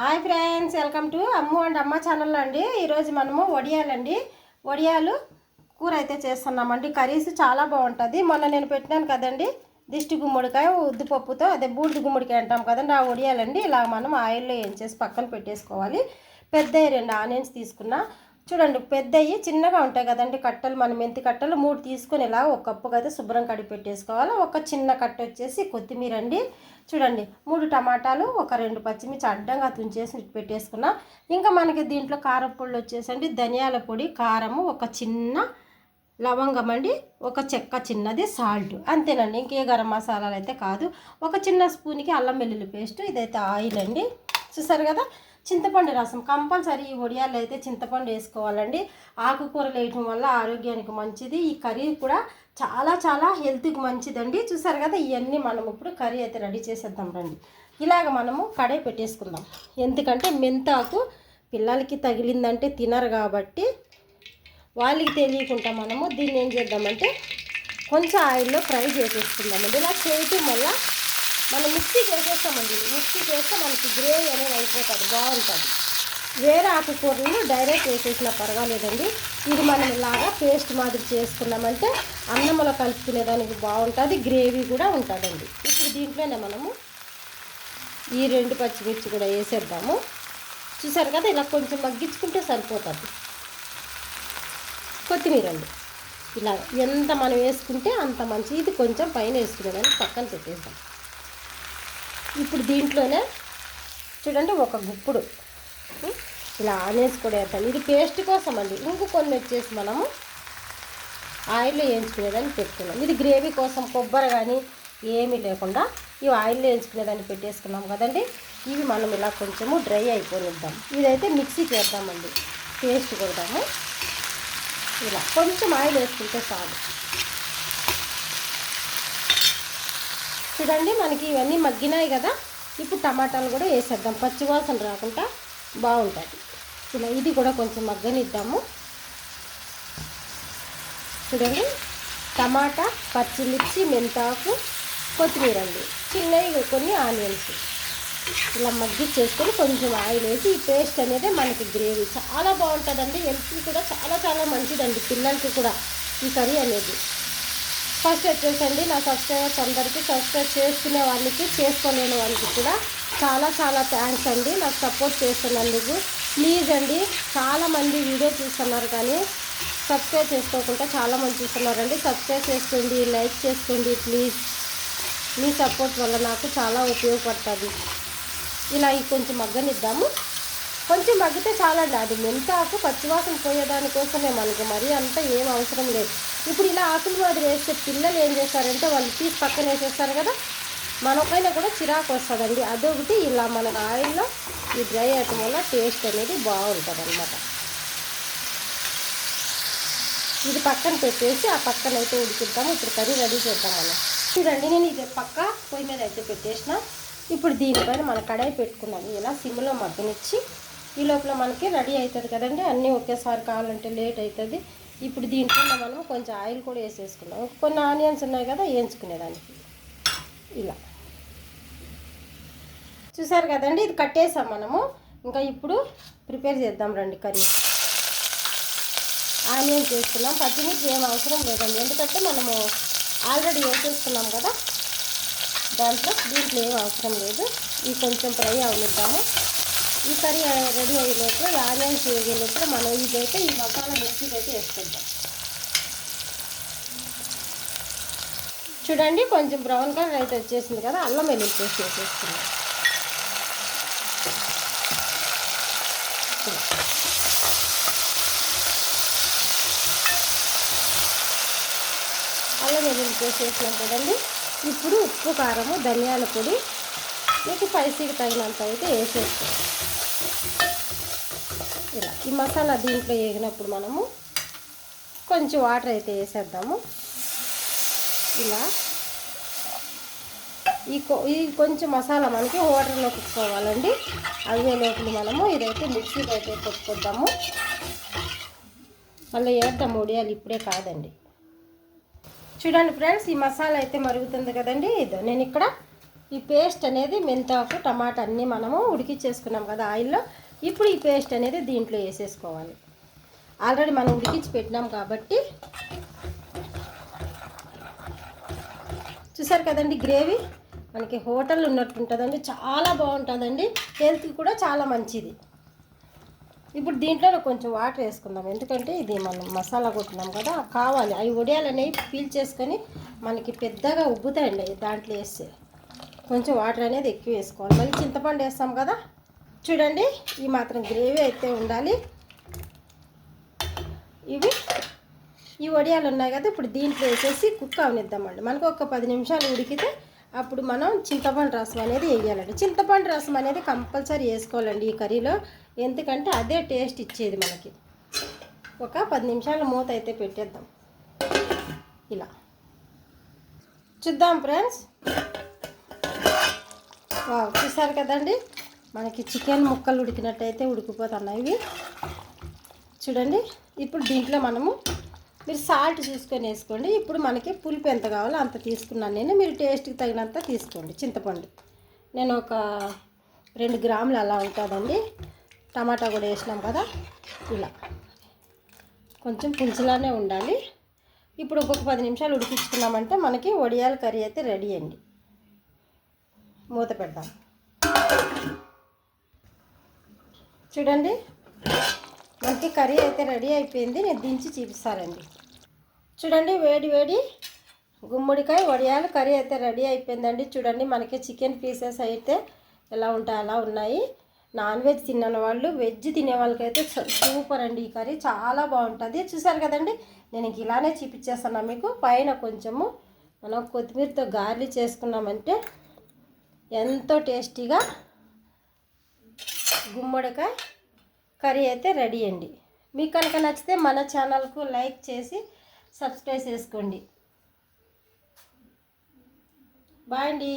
Hi friends welcome to Ammu and Amma channel అండి. ఈరోజు మనము వడియాలండి. వడియాలు కూర అయితే చేస్తున్నామండి. కర్రీస్ చాలా బాగుంటుంది. మొన్న నేను పెట్టినాను కదండి దిష్టి గుమ్మడికాయ ఉద్దిపప్పుతో అదే బూడిద గుమ్మడికాయ అంటాం కదండి ఆ వడియాలండి. ఇలా మనం ఆయిల్లో వేయించేసి పక్కన పెట్టేసుకోవాలి. పెద్ద రెండు ఆనియన్స్ తీసుకున్నా చూడండి పెద్దవి చిన్నగా ఉంటాయి కదండి కట్టలు మనం మెంతి కట్టలు. మూడు తీసుకొని ఇలా ఒక కప్పుగా అయితే శుభ్రం కడిగి పెట్టేసుకోవాలి. ఒక చిన్న కట్ట వచ్చేసి కొత్తిమీర అండి. చూడండి మూడు టమాటాలు ఒక రెండు పచ్చిమిర్చి అడ్డంగా తుంచేసి పెట్టేసుకున్నా. ఇంకా మనకి దీంట్లో కారపొడి వచ్చేసండి. ధనియాల పొడి కారము ఒక చిన్న లవంగం అండి. ఒక చెక్క చిన్నది సాల్ట్. అంతేనండి ఇంకే గరం మసాలాలు అయితే కాదు. ఒక చిన్న స్పూన్కి అల్లం వెల్లుల్లి పేస్ట్ ఇదైతే ఆయిల్ అండి. చూసారు కదా? చింతపండు రసం. కంపల్సరీ ఈ వడియాలు అయితే చింతపండు వేసుకోవాలండి. ఆకుకూరలు వేయటం వల్ల ఆరోగ్యానికి మంచిది. ఈ కర్రీ కూడా చాలా చాలా హెల్త్కి మంచిదండి. చూసారు కదా ఇవన్నీ మనం ఇప్పుడు కర్రీ అయితే రెడీ చేసేద్దాం రండి. ఇలాగ మనము కడే పెట్టేసుకుందాం. ఎందుకంటే మెంతాకు పిల్లలకి తగిలిందంటే తినరు కాబట్టి వాళ్ళకి తెలియకుండా మనము దీన్ని ఏం చేద్దామంటే కొంచెం ఆయిల్లో ఫ్రై చేసేసుకుందామండి. ఇలా చేయటం వల్ల మనం మిక్సీ చేసేస్తామండి. ఇది. మిక్సీ చేస్తే మనకి గ్రేవీ అనేది అయిపోతుంది బాగుంటుంది. వేరే ఆకుకూరలు డైరెక్ట్ వేసేసినా పర్వాలేదండి. ఇది మనం ఇలాగా పేస్ట్ మాదిరి చేసుకున్నామంటే అన్నంలో కలుపుకునేదానికి బాగుంటుంది గ్రేవీ కూడా ఉంటుందండి. ఇప్పుడు దీంట్లోనే మనము ఈ రెండు పచ్చిమిర్చి కూడా వేసేద్దాము. చూసారు కదా ఇలా కొంచెం మగ్గించుకుంటే సరిపోతుంది. కొత్తిమీర అండి. ఇలా ఎంత మనం వేసుకుంటే అంత మంచి ఇది కొంచెం పైన వేసుకునేదాన్ని పక్కన పెట్టేద్దాం. ఇప్పుడు దీంట్లోనే చూడండి ఒక గుప్పుడు. ఇలా ఆనేసి కూడా ఇది పేస్ట్ కోసం అండి. ఇంకో కొన్ని వచ్చేసి మనము ఆయిల్లో వేయించుకునేదాన్ని పెట్టుకున్నాం. ఇది గ్రేవీ కోసం కొబ్బరి కానీ ఏమీ లేకుండా ఇవి ఆయిల్లో వేయించుకునేదాన్ని పెట్టేసుకున్నాం కదండి. ఇవి మనం ఇలా కొంచెము డ్రై అయిపోనిద్దాం. ఇదైతే మిక్సీ చేద్దామండి పేస్ట్ కొడదాము. ఇలా కొంచెం ఆయిల్ వేసుకుంటే చాలు. చూడండి మనకి ఇవన్నీ మగ్గినాయి కదా. ఇప్పుడు టమాటాలు కూడా వేసేద్దాం. పచ్చివాసన రాకుండా బాగుంటుంది ఇలా ఇది కూడా కొంచెం మగ్గనిద్దాము. చూడండి టమాటా పచ్చిమిర్చి మెంతాకు కొత్తిమీర అండి. చిన్నవి కొన్ని ఆనియన్స్. ఇలా మగ్గిచ్చేసుకొని కొంచెం ఆయిల్ వేసి ఈ పేస్ట్ అనేది మనకి గ్రేవీ చాలా బాగుంటుందండి. హెల్త్కి కూడా చాలా చాలా మంచిదండి. పిల్లలకి కూడా ఈ కర్రీ అనేది. ఫస్ట్ వచ్చేసండి. నా సబ్స్క్రైబర్స్ అందరికీ సబ్స్క్రైబ్ చేసుకునే వాళ్ళకి చేసుకోలేని వాళ్ళకి కూడా చాలా చాలా థ్యాంక్స్ అండి. నాకు సపోర్ట్ చేస్తున్నందుకు. ప్లీజ్ అండి చాలామంది వీడియో చూస్తున్నారు కానీ సబ్స్క్రైబ్ చేసుకోకుండా చాలామంది చూస్తున్నారండి. సబ్స్క్రైబ్ చేసుకోండి లైక్ చేసుకోండి ప్లీజ్. మీ సపోర్ట్ వల్ల నాకు చాలా ఉపయోగపడుతుంది. ఇలా కొంచెం మగ్గనిద్దాము. కొంచెం మగ్గితే చాలండి. అది మెంతాకు పచ్చివాసన పోయేదానికోసమే మనకు. మరీ అంత ఏం అవసరం లేదు. ఇప్పుడు ఇలా ఆకులు మాదిరి వేస్తే పిల్లలు ఏం చేస్తారంటే వాళ్ళు తీసి పక్కన వేసేస్తారు కదా మనపైన కూడా చిరాకు వస్తుందండి. అదొకటి ఇలా మన ఆయిల్లో ఈ డ్రై అయ్యటం వల్ల టేస్ట్ అనేది బాగుంటుంది అనమాట ఇది పక్కన పెట్టేసి ఆ పక్కన అయితే ఉడికిద్దాము. ఇప్పుడు కర్రీ రెడీ చేద్దాం మనం. చూడండి నేను ఇది పక్క పొయ్యి మీద అయితే పెట్టేసిన. ఇప్పుడు దీనిపైన మన కడాయి పెట్టుకున్నాము ఇలా సిమ్లో మగ్గనిచ్చి ఈ లోపల మనకి రెడీ అవుతుంది కదండి. అన్నీ ఒకేసారి కావాలంటే లేట్ అవుతుంది. ఇప్పుడు దీంట్లో మనం కొంచెం ఆయిల్ కూడా వేసేసుకున్నాం. కొన్ని ఆనియన్స్ ఉన్నాయి కదా వేయించుకునేదానికి. ఇలా. చూసారు కదండి ఇది కట్టేసాం మనము. ఇంకా ఇప్పుడు ప్రిపేర్ చేద్దాం రండి కర్రీ. ఆనియన్స్ వేసుకున్నాం. పచ్చిమిర్చి ఏం అవసరం లేదండి. ఎందుకంటే మనము ఆల్రెడీ వేసేసుకున్నాం కదా. దాంట్లో దీంట్లో ఏం అవసరం లేదు. ఇవి కొంచెం ఫ్రై అవనిద్దాము ఈ కర్రీ రెడీ అయ్యే లోపల ఈ ఆనియన్స్ వేగే లోపల మనం ఇదైతే ఈ మసాలా మిక్సీకి అయితే వేసుకుంటాం. చూడండి కొంచెం బ్రౌన్ కలర్ అయితే వచ్చేసింది కదా అల్లం వెల్లుల్లి పేస్ట్ వేసేస్తున్నాం అల్లం వెల్లుల్లి పేస్ట్ వేసినాం కదండి. ఇప్పుడు ఉప్పు కారము ధనియాల పొడి మీకు స్పైసీకి తగినంత అయితే వేసేస్తాం ఇలా ఈ మసాలా దీంట్లో వేగినప్పుడు మనము కొంచెం వాటర్ అయితే వేసేద్దాము. ఇలా ఈ కొ ఈ కొంచెం మసాలా మనకి వాటర్లో కుట్టుకోవాలండి అవే లోపల మనము ఇదైతే మిక్సీకి అయితే కొట్టుకొద్దాము. మళ్ళీ వేద్దాం ఉడియాలి ఇప్పుడే కాదండి. చూడండి ఫ్రెండ్స్ ఈ మసాలా అయితే మరుగుతుంది కదండి. ఇదో నేను ఇక్కడ ఈ పేస్ట్ అనేది మెంతాకు టమాటా అన్నీ మనము ఉడికించేసుకున్నాం కదా ఆయిల్లో. ఇప్పుడు ఈ పేస్ట్ అనేది దీంట్లో వేసేసుకోవాలి. ఆల్రెడీ మనం ఉడికించి పెట్టినాం కాబట్టి. చూసారు కదండి గ్రేవీ? మనకి హోటల్ ఉన్నట్టు ఉంటుందండి. చాలా బాగుంటుందండి. హెల్త్కి కూడా చాలా మంచిది. ఇప్పుడు దీంట్లో కొంచెం వాటర్ వేసుకుందాం. ఎందుకంటే ఇది మనం మసాలా కొట్టినాం కదా. కావాలి. అవి వడియాలు అనేవి పీల్ చేసుకొని మనకి పెద్దగా ఉబ్బుతాయండి అవి దాంట్లో వేస్తే. కొంచెం వాటర్ అనేది ఎక్కువ వేసుకోవాలి. మళ్ళీ చింతపండు వేస్తాం కదా. చూడండి ఈ మాత్రం గ్రేవీ అయితే ఉండాలి. ఇవి ఈ వడియాలు ఉన్నాయి కదా ఇప్పుడు దీంట్లో వేసేసి కుక్ అవనిద్దామండి మనకు ఒక పది నిమిషాలు ఉడికితే అప్పుడు మనం చింతపండు రసం అనేది వేయాలండి. చింతపండు రసం అనేది కంపల్సరీ వేసుకోవాలండి ఈ కర్రీలో. ఎందుకంటే అదే టేస్ట్ ఇచ్చేది మనకి. ఒక పది నిమిషాలు మూత అయితే పెట్టేద్దాం. ఇలా. చూద్దాం ఫ్రెండ్స్. వావ్ చూసారు కదండి? మనకి చికెన్ ముక్కలు ఉడికినట్టయితే ఉడికిపోతున్నాయి ఇవి. చూడండి ఇప్పుడు దీంట్లో మనము మీరు సాల్ట్ చూసుకొని వేసుకోండి. ఇప్పుడు మనకి పులుపు ఎంత కావాలో అంత తీసుకున్నాను నేను. మీరు టేస్ట్కి తగినంత తీసుకోండి చింతపండు. నేను ఒక రెండు గ్రాములు అలా ఉంటుందండి. టమాటా కూడా వేసినాం కదా ఇలా. కొంచెం పులుసులానే ఉండాలి. ఇప్పుడు ఒక్కొక్క పది నిమిషాలు ఉడికించుకున్నామంటే మనకి వడియాల కర్రీ అయితే రెడీ అండి. మూత పెడదాం. చూడండి మనకి కర్రీ అయితే రెడీ అయిపోయింది. నేను దించి చూపిస్తానండి. చూడండి వేడి వేడి గుమ్మడికాయ వడియాలు కర్రీ అయితే రెడీ అయిపోయిందండి. చూడండి మనకి చికెన్ పీసెస్ అయితే ఎలా ఉంటాయి అలా ఉన్నాయి. నాన్ వెజ్ తిన్న వాళ్ళు వెజ్ తినే వాళ్ళకైతే సూపర్ అండి ఈ కర్రీ. చాలా బాగుంటుంది. చూసారు కదండి నేను ఇంక ఇలానే చూపించేస్తాను మీకు. పైన కొంచెము మనం కొత్తిమీరతో గార్లీ చేసుకున్నామంటే ఎంతో టేస్టీగా గుమ్మడికాయ కర్రీ అయితే రెడీ అండి. మీకు కనుక నచ్చితే మన ఛానల్కు లైక్ చేసి సబ్స్క్రైబ్ చేసుకోండి. బాయ్ అండి.